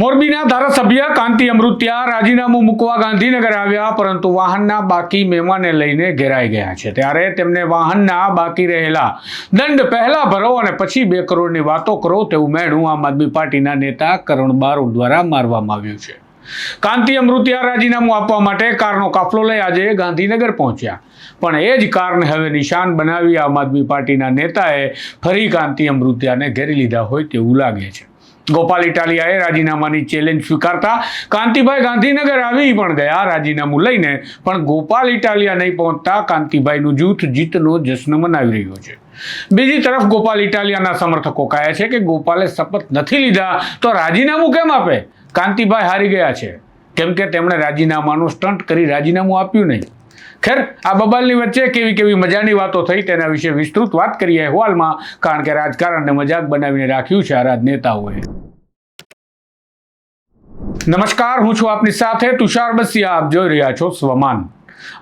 મોરબીના ધારાસભ્ય કાંતિ અમૃત્યા રાજીનામું મૂકવા ગાંધીનગર આવ્યા, પરંતુ વાહનના બાકી મહેમાને લઈને ઘેરાઈ ગયા છે. ત્યારે તેમને વાહનના બાકી રહેલા દંડ પહેલા ભરો અને પછી બે કરોડની વાતો કરો તેવું મેણું આમ આદમી પાર્ટીના નેતા કરણ બારોટ દ્વારા મારવામાં આવ્યું છે. કાંતિ અમૃતિયા રાજીનામું આપવા માટે કારનો કાફલો લઈ આજે ગાંધીનગર પહોંચ્યા. પણ એ જ કારને હવે નિશાન બનાવી આમ આદમી પાર્ટીના નેતાએ ફરી કાંતિ અમૃતિયાને ઘેરી લીધા હોય તેવું લાગે છે. ગોપાલ ઇટાલિયાએ રાજીનામાની ચેલેન્જ સ્વીકારતા. કાંતિભાઈ ગાંધીનગર આવી પણ ગયા રાજીનામું લઈને, પણ ગોપાલ ઇટાલિયા નહીં પહોંચતા. કાંતિભાઈનું જૂથ જીતનો જશ્ન મનાવી રહ્યો છે. બીજી તરફ ગોપાલ ઇટાલિયાના સમર્થકો કહે છે કે ગોપાલે શપથ નથી લીધા, તો રાજીનામું કેમ આપે? કાંતિભાઈ હારી ગયા છે. કેમ કે તેમણે રાજીનામાનું સ્ટન્ટ કરી રાજીનામું આપ્યું નહીં. ખેર, આ બબાલની વચ્ચે કેવી કેવી મજાની વાતો થઈ તેના વિશે વિસ્તૃત વાત કરીએ અહેવાલમાં, કારણ કે રાજકારણને મજાક બનાવીને રાખ્યું છે આ રાજનેતાઓએ નમસ્કાર, હું છું આપની સાથે તુષાર બસિયા. આપ જોઈ રહ્યા છો સ્વમાન.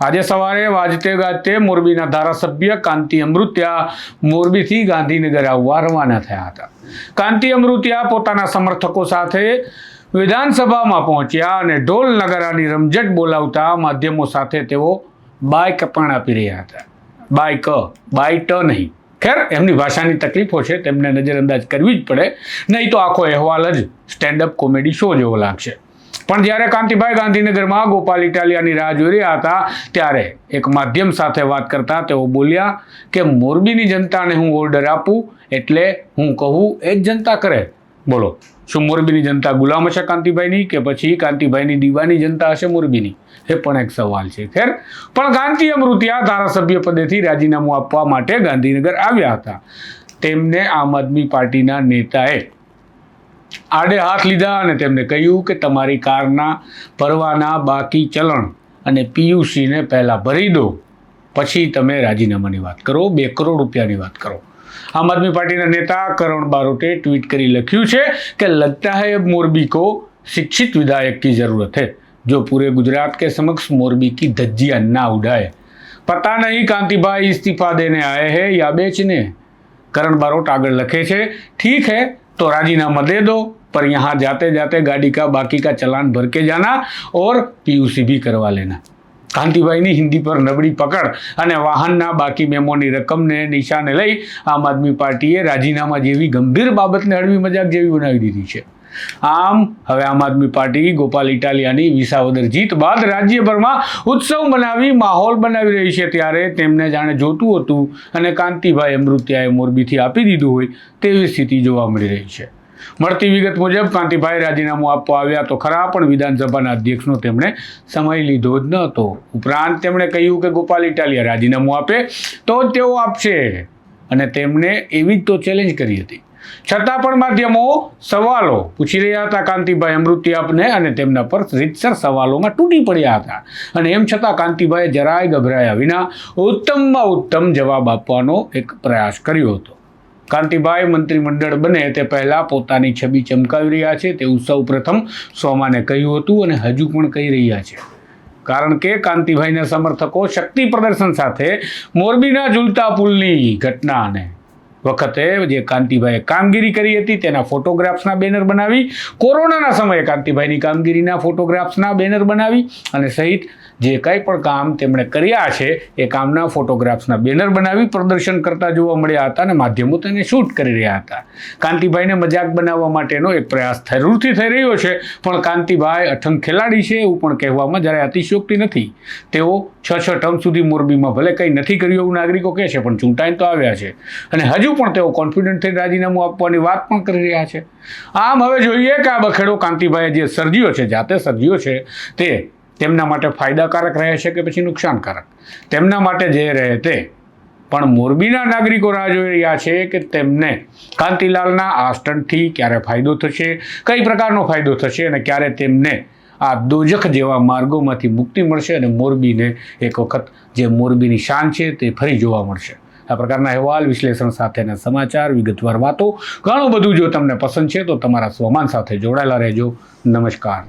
આજે સવારે વાજતે ગાજતે મોરબીના ધારાસભ્ય કાંતિ અમૃત્યા મોરબીથી ગાંધીનગર આવવા રવાના થયા હતા. કાંતિ અમૃત્યા પોતાના સમર્થકો સાથે વિધાનસભામાં પહોંચ્યા અને ઢોલ નગારાની રમઝટ બોલાવતા માધ્યમો સાથે તેઓ બાઇક પણ આપી રહ્યા હતા. બાઇક, બાઇટ નહીં. ખેર, એમની ભાષાની તકલીફો છે, તેમને નજરઅંદાજ કરવી જ પડે. નહીં તો આખો અહેવાલ જ સ્ટેન્ડઅપ કોમેડી શો જેવો લાગશે. પણ જ્યારે કાંતિભાઈ ગાંધીનગરમાં ગોપાલ ઇટાલિયાની રાહ જોઈ રહ્યા હતા, ત્યારે એક માધ્યમ સાથે વાત કરતા તેઓ બોલ્યા કે મોરબીની જનતાને હું ઓર્ડર આપું એટલે હું કહું એ જ જનતા કરે. બોલો. શું મોરબીની જનતા ગુલામ હશે કાંતિભાઈની કે પછી કાંતિભાઈની દીવાની જનતા હશે મોરબીની? એ પણ એક સવાલ છે, ખેર. પણ કાંતિ અમૃતિયા ધારાસભ્ય પદેથી રાજીનામું આપવા માટે ગાંધીનગર આવ્યા હતા. તેમને આમ આદમી પાર્ટીના નેતાએ આડે હાથ લીધા અને તેમને કહ્યું કે તમારી કારના ભરવાના બાકી ચલણ અને પીયુસીને પહેલાં ભરી દો, પછી તમે રાજીનામાની વાત કરો, બે કરોડ રૂપિયાની વાત કરો. આમ આદમી પાર્ટીના નેતા કરણ બારોટે ટ્વીટ કરી લખ્યું છે કે લગતા है अब मोरबी को शिक्षित विधायक की ज़रूरत है जो पूरे गुजरात के समक्ष मोरबी की धज्जियां ना उड़ाए पता नहीं कांतिभाई इस्तीफा देने आए हैं या बेचने करण बारोट આગળ લખે છે ઠીક है तो राजीनामा दे दो पर यहाँ जाते जाते गाड़ी का बाकी का चलान भर के जाना और पीयूसी भी करवा लेना કાંતિભાઈની હિન્દી પર નબળી પકડ અને વાહનના બાકી મેમોની રકમને નિશાને લઈ આમ આદમી પાર્ટીએ રાજીનામા જેવી ગંભીર બાબતને હળવી મજાક જેવી બનાવી દીધી છે. આમ હવે આમ આદમી પાર્ટી ગોપાલ ઇટાલિયાની વિસાવદર જીત બાદ રાજ્યભરમાં ઉત્સવ મનાવી માહોલ બનાવી રહી છે ત્યારે તેમને જાણે જોતું હતું અને કાંતિભાઈ અમૃત્યાએ મોરબીથી આપી દીધું હોય તેવી સ્થિતિ જોવા મળી રહી છે. મળતી વિગત મુજબ કાંતિભાઈ રાજીનામું આપવા આવ્યા તો ખરા, પણ વિધાનસભાના અધ્યક્ષનો તેમણે સમય લીધો જ ન હતો ઉપરાંત તેમણે કહ્યું કે ગોપાલ ઇટાલિયા રાજીનામું આપે તો જ તેઓ આપશે. અને તેમણે એવી જ તો ચેલેન્જ કરી હતી. છતાં પણ માધ્યમો સવાલો પૂછી રહ્યા હતા. કાંતિભાઈ અમૃત્યાપને અને તેમના પર રીતસર સવાલોમાં તૂટી પડ્યા હતા. અને એમ છતાં કાંતિભાઈએ જરાય ગભરાયા વિના ઉત્તમમાં ઉત્તમ જવાબ આપવાનો એક પ્રયાસ કર્યો હતો. કાંતિભાઈ મંત્રીમંડળ બને તે પહેલાં પોતાની છબી ચમકાવી રહ્યા છે. તેવું સૌ પ્રથમ સોમાને કહ્યું હતું અને હજુ પણ કહી રહ્યા છે. કારણ કે કાંતિભાઈના સમર્થકો શક્તિ પ્રદર્શન સાથે મોરબીના ઝૂલતા પુલની ઘટનાને વખતે જે કાંતિભાઈએ કામગીરી કરી હતી તેના ફોટોગ્રાફ્સના બેનર બનાવી, કોરોનાના સમયે કાંતિભાઈની કામગીરીના ફોટોગ્રાફ્સના બેનર બનાવી અને સહિત જે કંઈ પણ કામ તેમણે કર્યા છે, એ કામના ફોટોગ્રાફ્સના બેનર બનાવી, પ્રદર્શન કરતા જોવા મળ્યા હતા અને માધ્યમો તેને શૂટ કરી રહ્યા હતા. કાંતિભાઈને મજાક બનાવવા માટેનો એક પ્રયાસ જરૂરથી થઈ રહ્યો છે, પણ કાંતિભાઈ અઠંગ ખેલાડી છે એવું પણ કહેવામાં જરાય અતિશયોક્તિ નથી. તેઓ છ છ ટર્મ સુધી મોરબીમાં ભલે કંઈ નથી કર્યું એવું નાગરિકો કહે છે, પણ ચૂંટાઈને તો આવ્યા છે. અને હજુ પણ તેઓ કોન્ફિડન્ટ થઈને રાજીનામું આપવાની વાત પણ કરી રહ્યા છે. આમ હવે જોઈએ કે આ બખેડો કાંતિભાઈએ જે સર્જ્યો છે, જાતે સર્જ્યો છે, તે તેમના માટે ફાયદાકારક રહે છે કે પછી નુકસાનકારક? તેમના માટે જે રહે તે. પણ મોરબીના નાગરિકો રાહ જોઈ રહ્યા છે કે તેમને કાંતિલાલના આ સ્ટન્ટથી ક્યારે ફાયદો થશે, કઈ પ્રકારનો ફાયદો થશે અને ક્યારે તેમને આ દોજખ જેવા માર્ગોમાંથી મુક્તિ મળશે અને મોરબીને એક વખત જે મોરબીની શાન છે તે ફરી જોવા મળશે. આ પ્રકારના અહેવાલ, વિશ્લેષણ સાથેના સમાચાર, વિગતવાર વાતો, ઘણું બધું જો તમને પસંદ છે તો તમારા સ્વમાન સાથે જોડાયેલા રહેજો. નમસ્કાર.